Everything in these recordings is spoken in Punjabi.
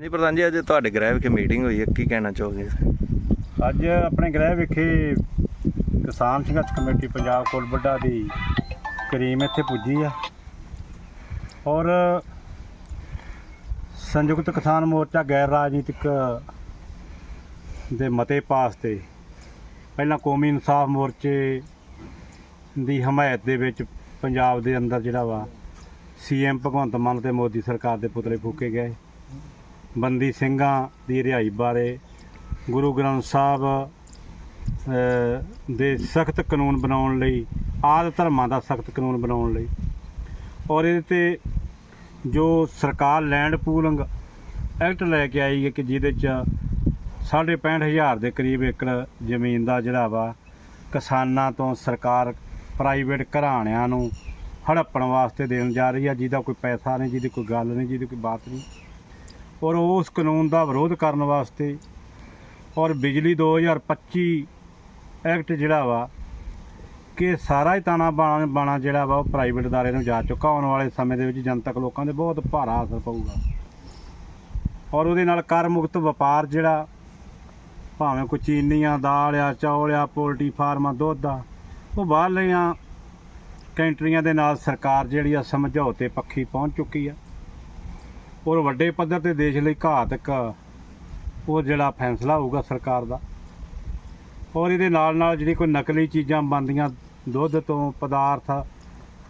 ਜੀ ਪ੍ਰਧਾਨ ਜੀ, ਅੱਜ ਤੁਹਾਡੇ ਗ੍ਰਹਿ ਵਿਖੇ ਮੀਟਿੰਗ ਹੋਈ ਹੈ, ਕੀ ਕਹਿਣਾ ਚਾਹੋਗੇ ਅੱਜ ਆਪਣੇ ਗ੍ਰਹਿ ਵਿਖੇ ਕਿਸਾਨ ਸੰਘਰਸ਼ ਕਮੇਟੀ ਪੰਜਾਬ ਕੋਲਬੱਡਾ ਦੀ ਕਰੀਮ ਇੱਥੇ ਪੁੱਜੀ ਆ। ਔਰ ਸੰਯੁਕਤ ਕਿਸਾਨ ਮੋਰਚਾ ਗੈਰ ਰਾਜਨੀਤਿਕ ਦੇ ਮਤੇ ਪਾਸ ਤੇ ਪਹਿਲਾਂ ਕੌਮੀ ਇਨਸਾਫ ਮੋਰਚੇ ਦੀ ਹਮਾਇਤ ਦੇ ਵਿੱਚ ਪੰਜਾਬ ਦੇ ਅੰਦਰ ਜਿਹੜਾ ਵਾ ਸੀਐਮ ਭਗਵੰਤ ਮਾਨ ਤੇ ਮੋਦੀ ਸਰਕਾਰ ਦੇ ਪੁਤਲੇ ਫੂਕੇ ਗਏ। ਬੰਦੀ ਸਿੰਘਾਂ ਦੀ ਰਿਹਾਈ ਬਾਰੇ ਗੁਰੂ ਗ੍ਰੰਥ ਸਾਹਿਬ ਦੇ ਸਖਤ ਕਾਨੂੰਨ ਬਣਾਉਣ ਲਈ, ਆਦ ਧਰਮਾਂ ਦਾ ਸਖਤ ਕਾਨੂੰਨ ਬਣਾਉਣ ਲਈ ਔਰ ਇਹਦੇ ਤੇ ਜੋ ਸਰਕਾਰ ਲੈਂਡ ਪੂਲਿੰਗ ਐਕਟ ਲੈ ਕੇ ਆਈ ਹੈ ਕਿ ਜਿਹਦੇ ਚ ਸਾਢੇ ਪੈਂਹਠ ਹਜ਼ਾਰ ਦੇ ਕਰੀਬ ਏਕੜ ਜ਼ਮੀਨ ਦਾ ਜਿਹੜਾ ਵਾ, ਕਿਸਾਨਾਂ ਤੋਂ ਸਰਕਾਰ ਪ੍ਰਾਈਵੇਟ ਘਰਾਣਿਆਂ ਨੂੰ ਹੜੱਪਣ ਵਾਸਤੇ ਦੇਣ ਜਾ ਰਹੀ ਹੈ, ਜਿਹਦਾ ਕੋਈ ਪੈਸਾ ਨਹੀਂ, ਜਿਹਦੀ ਕੋਈ ਗੱਲ ਨਹੀਂ, ਜਿਹਦੀ ਕੋਈ ਬਾਤ ਨਹੀਂ। ਔਰ ਉਸ ਕਾਨੂੰਨ ਦਾ ਵਿਰੋਧ ਕਰਨ ਵਾਸਤੇ ਔਰ ਬਿਜਲੀ 2025 ਐਕਟ ਜਿਹੜਾ ਵਾ, ਕਿ ਸਾਰਾ ਹੀ ਤਾਣਾ ਬਾਣਾ ਜਿਹੜਾ ਵਾ, ਉਹ ਪ੍ਰਾਈਵੇਟ ਦਾਰੇ ਨੂੰ ਜਾ ਚੁੱਕਾ। ਆਉਣ ਵਾਲੇ ਸਮੇਂ ਦੇ ਵਿੱਚ ਜਨਤਕ ਲੋਕਾਂ ਦੇ ਬਹੁਤ ਭਾਰਾ ਅਸਰ ਪਊਗਾ। ਔਰ ਉਹਦੇ ਨਾਲ ਕਰ ਮੁਕਤ ਵਪਾਰ ਜਿਹੜਾ, ਭਾਵੇਂ ਕੋਈ ਚੀਨੀਆਂ, ਦਾਲ ਆ, ਚੌਲ ਆ, ਪੋਲਟਰੀ ਫਾਰਮ ਆ, ਦੁੱਧ ਆ, ਉਹ ਬਾਹਰਲੀਆਂ ਕੰਟਰੀਆਂ ਦੇ ਨਾਲ ਸਰਕਾਰ ਜਿਹੜੀ ਆ ਸਮਝੌਤੇ ਪੱਖੀ ਪਹੁੰਚ ਚੁੱਕੀ ਆ। ਔਰ ਵੱਡੇ ਪੱਧਰ ਤੇ ਦੇਸ਼ ਲਈ ਘਾਤਕ ਉਹ ਜਿਹੜਾ ਫੈਸਲਾ ਹੋਊਗਾ ਸਰਕਾਰ ਦਾ। ਔਰ ਇਹਦੇ ਨਾਲ ਨਾਲ ਜਿਹੜੀ ਕੋਈ ਨਕਲੀ ਚੀਜ਼ਾਂ ਬਣਦੀਆਂ, ਦੁੱਧ ਤੋਂ ਪਦਾਰਥ,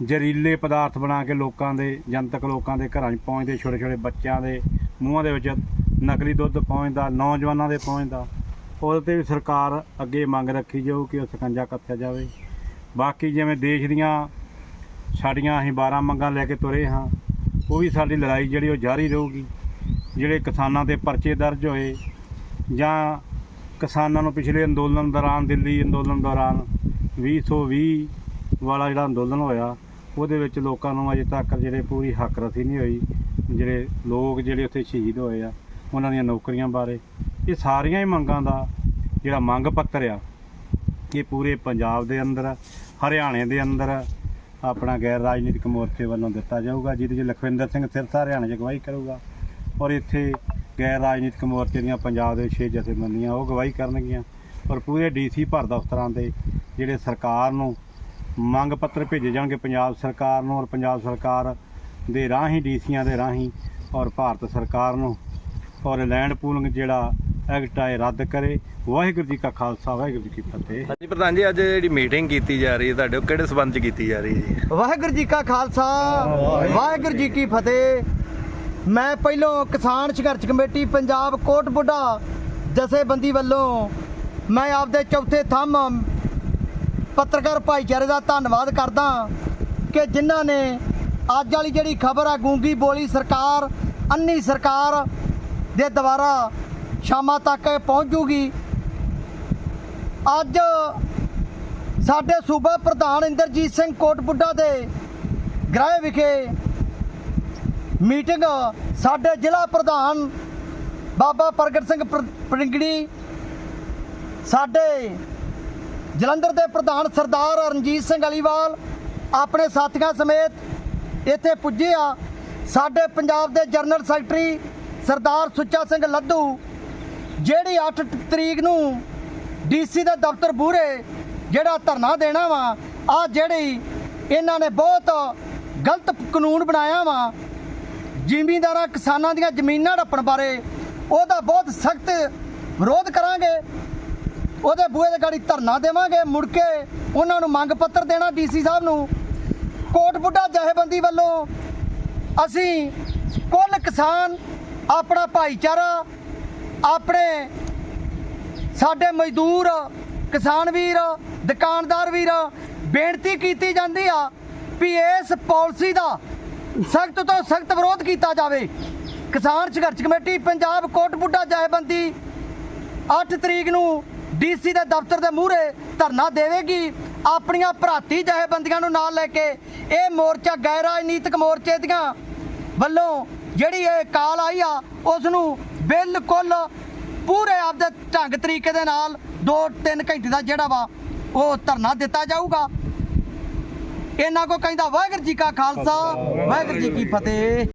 ਜ਼ਹਿਰੀਲੇ ਪਦਾਰਥ ਬਣਾ ਕੇ ਲੋਕਾਂ ਦੇ, ਜਨਤਕ ਲੋਕਾਂ ਦੇ ਘਰਾਂ 'ਚ ਪਹੁੰਚਦੇ ਛੋਟੇ ਛੋਟੇ ਬੱਚਿਆਂ ਦੇ ਮੂੰਹਾਂ ਦੇ ਵਿੱਚ ਨਕਲੀ ਦੁੱਧ ਪਹੁੰਚਦਾ, ਨੌਜਵਾਨਾਂ ਦੇ ਪਹੁੰਚਦਾ, ਉਹਦੇ ਤੇ ਵੀ ਸਰਕਾਰ ਅੱਗੇ ਮੰਗ ਰੱਖੀ ਜਾਊ ਕਿ ਉਹ ਸਕੰਜਾ ਕੱਸਿਆ ਜਾਵੇ। ਬਾਕੀ ਜਿਵੇਂ ਦੇਸ਼ ਦੀਆਂ ਸਾਡੀਆਂ ਅਸੀਂ 12 ਮੰਗਾਂ ਲੈ ਕੇ ਤੁਰੇ ਹਾਂ ਉਹ ਵੀ ਸਾਡੀ ਲੜਾਈ ਜਿਹੜੀ ਉਹ ਜਾਰੀ ਰਹੂਗੀ। ਜਿਹੜੇ ਕਿਸਾਨਾਂ ਦੇ ਪਰਚੇ ਦਰਜ ਹੋਏ ਜਾਂ ਕਿਸਾਨਾਂ ਨੂੰ ਪਿਛਲੇ ਅੰਦੋਲਨ ਦੌਰਾਨ, ਦਿੱਲੀ ਅੰਦੋਲਨ ਦੌਰਾਨ 2020 ਵਾਲਾ ਜਿਹੜਾ ਅੰਦੋਲਨ ਹੋਇਆ, ਉਹਦੇ ਵਿੱਚ ਲੋਕਾਂ ਨੂੰ ਅਜੇ ਤੱਕ ਜਿਹੜੇ ਪੂਰੀ ਹੱਕ ਰਸੀ ਨਹੀਂ ਹੋਈ। ਜਿਹੜੇ ਲੋਕ ਜਿਹੜੇ ਉੱਥੇ ਸ਼ਹੀਦ ਹੋਏ ਆ, ਉਹਨਾਂ ਦੀਆਂ ਨੌਕਰੀਆਂ ਬਾਰੇ। ਇਹ ਸਾਰੀਆਂ ਹੀ ਮੰਗਾਂ ਦਾ ਜਿਹੜਾ ਮੰਗ ਪੱਤਰ ਆ, ਇਹ ਪੂਰੇ ਪੰਜਾਬ ਦੇ ਅੰਦਰ ਹਰਿਆਣੇ ਦੇ ਅੰਦਰ ਆਪਣਾ ਗੈਰ ਰਾਜਨੀਤਿਕ ਮੋਰਚੇ ਵੱਲੋਂ ਦਿੱਤਾ ਜਾਊਗਾ, ਜਿਹਦੇ 'ਚ ਲਖਵਿੰਦਰ ਸਿੰਘ ਸਿਰਸਾ ਹਰਿਆਣਾ 'ਚ ਅਗਵਾਈ ਕਰੂਗਾ। ਔਰ ਇੱਥੇ ਗੈਰ ਰਾਜਨੀਤਿਕ ਮੋਰਚੇ ਦੀਆਂ ਪੰਜਾਬ ਦੇ ਛੇ ਜਥੇਬੰਦੀਆਂ ਉਹ ਅਗਵਾਈ ਕਰਨਗੀਆਂ। ਔਰ ਪੂਰੇ ਡੀਸੀ ਭਰ ਦਫ਼ਤਰਾਂ ਦੇ ਜਿਹੜੇ ਸਰਕਾਰ ਨੂੰ ਮੰਗ ਪੱਤਰ ਭੇਜੇ ਜਾਣਗੇ, ਪੰਜਾਬ ਸਰਕਾਰ ਨੂੰ ਔਰ ਪੰਜਾਬ ਸਰਕਾਰ ਦੇ ਰਾਹੀਂ ਡੀਸੀਆਂ ਦੇ ਰਾਹੀਂ ਔਰ ਭਾਰਤ ਸਰਕਾਰ ਨੂੰ। ਔਰ ਲੈਂਡ ਪੂਲਿੰਗ ਜਿਹੜਾ ਐਕਟ ਹੈ ਰੱਦ ਕਰੇ। ਵਾਹਿਗੁਰੂ ਜੀ ਕਾ ਖਾਲਸਾ ਵਾਹਿਗੁਰੂ ਜੀ ਕੀ ਫਤਿਹ। ਹਾਂਜੀ ਪ੍ਰਧਾਨ ਜੀ ਅੱਜ ਜਿਹੜੀ ਮੀਟਿੰਗ ਕੀਤੀ ਜਾ ਰਹੀ ਹੈ ਤੁਹਾਡੇ ਉਹ ਕਿਹੜੇ ਸਬੰਧ 'ਚ ਕੀਤੀ ਜਾ ਰਹੀ ਹੈ ਜੀ? ਵਾਹਿਗੁਰੂ ਜੀ ਕਾ ਖਾਲਸਾ ਵਾਹਿਗੁਰੂ ਜੀ ਕੀ ਫਤਿਹ। ਮੈਂ ਪਹਿਲੋਂ ਕਿਸਾਨ ਸੰਘਰਸ਼ ਕਮੇਟੀ ਪੰਜਾਬ ਕੋਟ ਬੁੱਢਾ ਜਥੇਬੰਦੀ ਵੱਲੋਂ ਮੈਂ ਆਪਦੇ ਚੌਥੇ ਥੰਮ ਪੱਤਰਕਾਰ ਭਾਈਚਾਰੇ ਦਾ ਧੰਨਵਾਦ ਕਰਦਾ ਕਿ ਜਿਨ੍ਹਾਂ ਨੇ ਅੱਜ ਵਾਲੀ ਜਿਹੜੀ ਖਬਰ ਆ ਗੂੰਗੀ ਬੋਲੀ ਸਰਕਾਰ ਅੰਨੀ ਸਰਕਾਰ ਦੇ ਦੁਆਰਾ ਸ਼ਾਮਾਂ ਤੱਕ ਪਹੁੰਚ ਜੂਗੀ। ਅੱਜ ਸਾਡੇ ਸੂਬਾ ਪ੍ਰਧਾਨ ਇੰਦਰਜੀਤ ਸਿੰਘ ਕੋਟਬੁੱਢਾ ਦੇ ਗ੍ਰਹਿ ਵਿਖੇ ਮੀਟਿੰਗ ਸਾਡੇ ਜ਼ਿਲ੍ਹਾ ਪ੍ਰਧਾਨ ਬਾਬਾ ਪ੍ਰਗਟ ਸਿੰਘ ਪ੍ਰ- ਪ੍ਰਿੰਗੜੀ, ਸਾਡੇ ਜਲੰਧਰ ਦੇ ਪ੍ਰਧਾਨ ਸਰਦਾਰ ਰਣਜੀਤ ਸਿੰਘ ਅਲੀਵਾਲ, ਆਪਣੇ ਸਾਥੀਆਂ ਸਮੇਤ ਇੱਥੇ ਪੁੱਜੇ ਆ। ਸਾਡੇ ਪੰਜਾਬ ਦੇ ਜਨਰਲ ਸੈਕਟਰੀ ਸਰਦਾਰ ਸੁੱਚਾ ਸਿੰਘ ਲੱਧੂ ਜਿਹੜੀ 8 ਤਰੀਕ ਨੂੰ ਡੀਸੀ ਦੇ ਦਫ਼ਤਰ ਬੂਹਰੇ ਜਿਹੜਾ ਧਰਨਾ ਦੇਣਾ ਵਾ ਆ ਜਿਹੜੀ ਇਹਨਾਂ ਨੇ ਬਹੁਤ ਗਲਤ ਕਾਨੂੰਨ ਬਣਾਇਆ ਵਾ, ਜ਼ਿਮੀਂਦਾਰਾਂ ਕਿਸਾਨਾਂ ਦੀਆਂ ਜ਼ਮੀਨਾਂ ਹੜੱਪਣ ਬਾਰੇ, ਉਹਦਾ ਬਹੁਤ ਸਖਤ ਵਿਰੋਧ ਕਰਾਂਗੇ। ਉਹਦੇ ਬੂਹੇ ਦੇ ਗਾੜੀ ਧਰਨਾ ਦੇਵਾਂਗੇ, ਮੁੜ ਕੇ ਉਹਨਾਂ ਨੂੰ ਮੰਗ ਪੱਤਰ ਦੇਣਾ ਡੀਸੀ ਸਾਹਿਬ ਨੂੰ। ਕੋਟ ਬੁੱਢਾ ਜਥੇਬੰਦੀ ਵੱਲੋਂ ਅਸੀਂ ਕੁੱਲ ਕਿਸਾਨ, ਆਪਣਾ ਭਾਈਚਾਰਾ ਆਪਣੇ ਸਾਡੇ ਮਜ਼ਦੂਰ, ਕਿਸਾਨ ਵੀਰ, ਦੁਕਾਨਦਾਰ ਵੀਰ ਬੇਨਤੀ ਕੀਤੀ ਜਾਂਦੀ ਆ ਵੀ ਇਸ ਪਾਲਿਸੀ ਦਾ ਸਖਤ ਤੋਂ ਸਖਤ ਵਿਰੋਧ ਕੀਤਾ ਜਾਵੇ। ਕਿਸਾਨ ਸੰਘਰਸ਼ ਕਮੇਟੀ ਪੰਜਾਬ ਕੋਟ ਬੁੱਢਾ ਜਥੇਬੰਦੀ 8 ਤਰੀਕ ਨੂੰ ਡੀਸੀ ਦੇ ਦਫ਼ਤਰ ਦੇ ਮੂਹਰੇ ਧਰਨਾ ਦੇਵੇਗੀ। ਆਪਣੀਆਂ ਭਰਾਤੀ ਜਥੇਬੰਦੀਆਂ ਨੂੰ ਨਾਲ ਲੈ ਕੇ ਇਹ ਮੋਰਚਾ ਗੈਰ ਰਾਜਨੀਤਿਕ ਮੋਰਚੇ ਦੀਆਂ ਵੱਲੋਂ ਜਿਹੜੀ ਇਹ ਕਾਲ ਆਈ ਆ ਉਸ ਨੂੰ ਬਿਲਕੁਲ ਪੂਰੇ ਆਪਦੇ ਢੰਗ ਤਰੀਕੇ ਦੇ ਨਾਲ 2-3 ਘੰਟੇ ਦਾ ਜਿਹੜਾ ਵਾ, ਉਹ ਧਰਨਾ ਦਿੱਤਾ ਜਾਊਗਾ। ਇਹਨਾਂ ਕੋ ਕਹਿੰਦਾ ਵਾਹਿਗੁਰੂ ਜੀ ਕਾ ਖਾਲਸਾ, ਵਾਹਿਗੁਰੂ ਜੀ ਕੀ ਫਤਿਹ।